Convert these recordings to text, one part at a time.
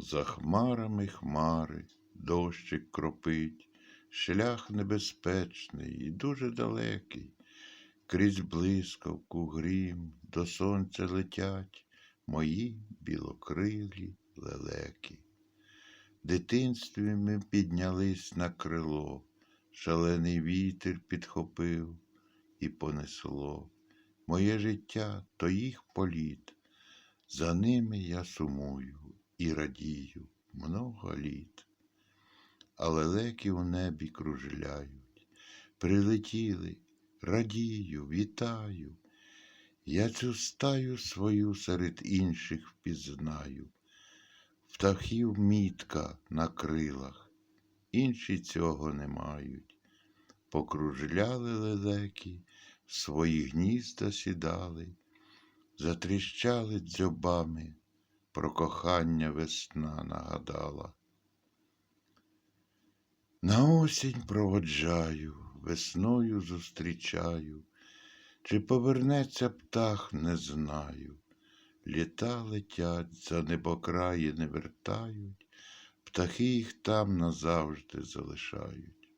За хмарами хмари, дощик кропить, шлях небезпечний і дуже далекий. Крізь блискавку, грім, до сонця летять мої білокрилі лелеки. В дитинстві ми піднялись на крило, шалений вітер підхопив і понесло. Моє життя то їх політ, за ними я сумую і радію много літ. А лелеки у небі кружляють, прилетіли, радію, вітаю. Я цю стаю свою серед інших впізнаю. Птахів мітка на крилах, інші цього не мають. Покружляли лелеки, свої гнізда сідали, затріщали дзьобами, про кохання весна нагадала. На осінь проводжаю, весною зустрічаю, чи повернеться птах, не знаю. Літа летять, за небокраї не вертають, птахи їх там назавжди залишають.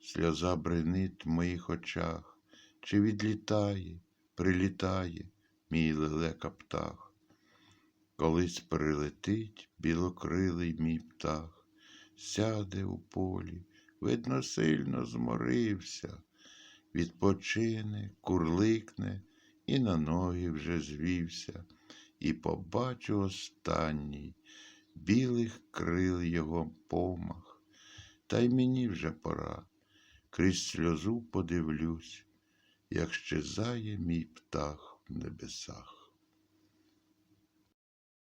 Сльоза бренить в моїх очах, чи відлітає, прилітає мій лелека птах. Колись прилетить білокрилий мій птах, сяде у полі, видно, сильно зморився, відпочине, курликне і на ноги вже звівся, і побачу останній білих крил його помах. Та й мені вже пора, крізь сльозу подивлюсь, як щезає мій птах в небесах.